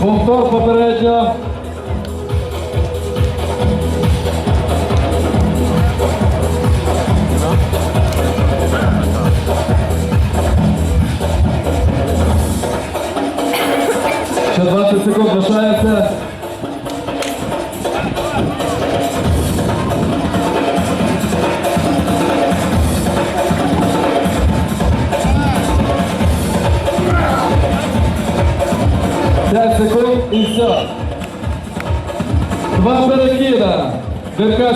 Повтор попередньо. Ще 20 секунд лишається. П'ять секунд і все. Два перекида. Деркач